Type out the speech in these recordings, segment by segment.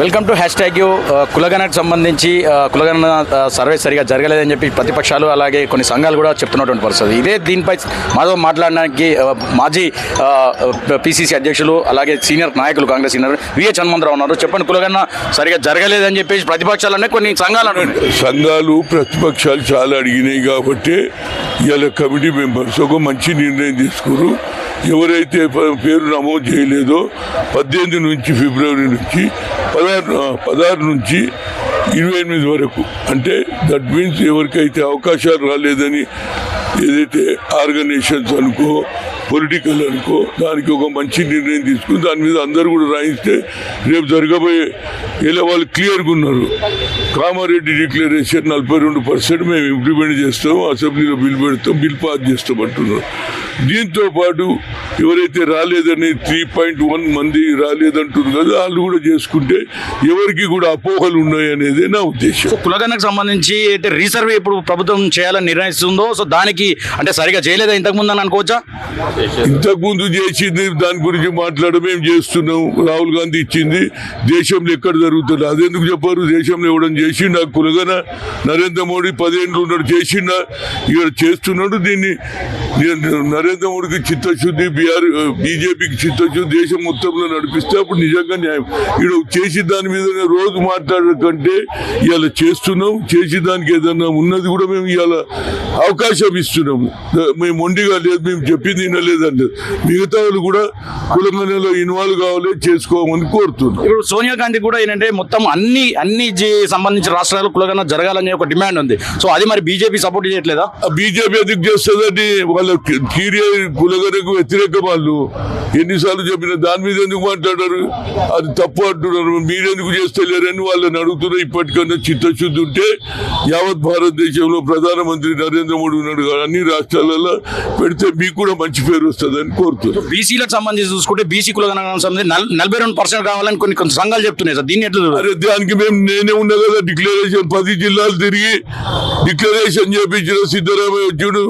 Welcome to hashtag కులగణకు సంబంధించి కులగణ సర్వే సరిగా జరగలేదని చెప్పి ప్రతిపక్షాలు అలాగే కొన్ని సంఘాలు కూడా చెప్తున్నటువంటి పరిస్థితి. ఇదే దీనిపై మాతో మాట్లాడడానికి మాజీ పిసిసి అధ్యక్షులు అలాగే సీనియర్ నాయకులు కాంగ్రెస్ సీనియర్ విఎస్ హనుమంతరావు ఉన్నారు. చెప్పండి కులగణ సరిగా జరగలేదని చెప్పేసి ప్రతిపక్షాలనే కొన్ని సంఘాలు సంఘాలు ప్రతిపక్షాలు చాలా అడిగినాయి కాబట్టి ఇలా కమిటీ మెంబర్స్ ఒక మంచి నిర్ణయం తీసుకున్నారు ఎవరైతే పేరు నమోదు చేయలేదో పద్దెనిమిది నుంచి ఫిబ్రవరి నుంచి పదహారు పదహారు నుంచి ఇరవై ఎనిమిది వరకు. అంటే దట్ మీన్స్ ఎవరికైతే అవకాశాలు రాలేదని ఏదైతే ఆర్గనైజేషన్స్ అనుకో పొలిటికల్ అనుకో దానికి ఒక మంచి నిర్ణయం తీసుకుని దాని మీద అందరూ కూడా రాయిస్తే రేపు జరగబోయే ఇలా వాళ్ళు క్లియర్గా ఉన్నారు. కామారెడ్డి డిక్లరేషన్ నలభై రెండు పర్సెంట్ మేము ఇంప్లిమెంట్ చేస్తాం అసెంబ్లీలో బిల్ పెడతాం బిల్ పాస్ చేస్తాం అంటున్నారు. దీంతో పాటు ఎవరైతే రాలేదని త్రీ పాయింట్ వన్ మంది రాలేదంటున్నారు కదా వాళ్ళు కూడా చేసుకుంటే ఎవరికి కూడా అపోహలు ఉన్నాయి అనేది నా ఉద్దేశం. సో కులగణకు సంబంధించి అయితే రీసర్వే ఇప్పుడు ప్రభుత్వం చేయాలని నిర్ణయిస్తుందో సో దానికి అంటే సరిగా చేయలేదా? ఇంతకుముందు అని అనుకోవచ్చా? ఇంతకు ముందు చేసింది దాని గురించి మాట్లాడడం మేము చేస్తున్నాం రాహుల్ గాంధీ ఇచ్చింది దేశంలో ఎక్కడ జరుగుతుంది? అదెందుకు చెప్పారు? దేశంలో ఇవ్వడం చేసిండా? కులగన నరేంద్ర మోడీ పదేళ్ళు ఉన్నాడు చేసిండా? ఇక్కడ చేస్తున్నాడు దీన్ని. నేను నరేంద్ర మోడీకి చిత్తశుద్ధి బీఆర్ బీజేపీకి చిత్తశుద్ధి దేశం మొత్తంలో నడిపిస్తే అప్పుడు నిజంగా న్యాయం. ఇక్కడ చేసి దాని మీద రోజు మాట్లాడడం కంటే ఇవాళ చేస్తున్నాం చేసి దానికి ఏదన్నా ఉన్నది కూడా మేము ఇవాళ అవకాశం ఇస్తున్నాము మేము మొండిగా లేదు మేము చెప్పింది వినలేదండి మిగతా వాళ్ళు కూడా కులంగనలో ఇన్వాల్వ్ కావాలి చేసుకోమని కోరుతున్నాం. ఇప్పుడు సోనియా గాంధీ కూడా ఏంటంటే మొత్తం అన్ని అన్ని జి- సంబంధించిన రాష్ట్రాలు కులగన జరగాలని ఒక డిమాండ్ ఉంది. సో అది మరి బీజేపీ సపోర్ట్ చేయట్లేదా? బీజేపీ ఎందుకు చేస్తుందండి వాళ్ళ కీరియా కులగనకు వ్యతిరేక వాళ్ళు ఎన్నిసార్లు చెప్పిన దాని మీద ఎందుకు మాట్లాడారు? అది తప్పు అంటున్నారు. మీరెందుకు చేస్తలేరని వాళ్ళని అడుగుతున్నారు ఇప్పటికన్నా చిత్తశుద్ధి ఉంటే యావత్ భారతదేశంలో ప్రధానమంత్రి నరేంద్ర మోడీ ఉన్నాడు అన్ని రాష్ట్రాలలో పెడితే మీకు కూడా మంచి పేరు వస్తుందని కోరుతున్నారు బీసీలకు సంబంధించి చూసుకుంటే బీసీ కులగన సంబంధించి నల్- నలభై రెండు పర్సెంట్ కావాలని కొన్ని కొన్ని సంఘాలు చెప్తున్నాయి సార్ దీన్ని ఎట్లా? అరే దానికి మేము నేనే ఉన్నా కదా డిక్లరేషన్ పది జిల్లాలు తిరిగి డిక్లరేషన్ చేపించిన సిద్ధరామయ్య వచ్చాడు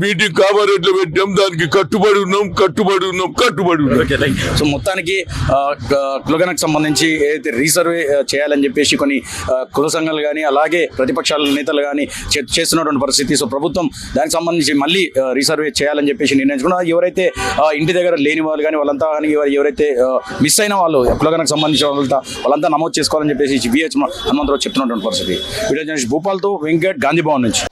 మీటింగ్ కామారెడ్లో పెట్టాం దానికి కట్టుబడి ఉన్నాం కట్టుబడి ఉన్నాం కట్టుబడి ఉన్నాం. సో మొత్తానికి కులగనకు సంబంధించి ఏదైతే రీసర్వే చేయాలని చెప్పేసి కొన్ని కుల సంఘాలు కానీ అలాగే ప్రతిపక్షాల నేతలు కానీ చేస్తున్నటువంటి పరిస్థితి. సో ప్రభుత్వం దానికి సంబంధించి మళ్ళీ రీసర్వే చేయాలని చెప్పేసి నిర్ణయించుకున్నా ఎవరైతే ఇంటి దగ్గర లేని వాళ్ళు కానీ వాళ్ళంతా కానీ ఎవరైతే మిస్ అయిన వాళ్ళు కులగనకు సంబంధించిన వాళ్ళంతా వాళ్ళంతా నమోదు చేసుకోవాలని చెప్పేసి విహెచ్ హనుమంతరావు చెప్తున్నటువంటి పరిస్థితి. వీడియో జర్నలిస్ట్ భూపాల్తో వెంకట్ గాంధీభవన్ నుంచి.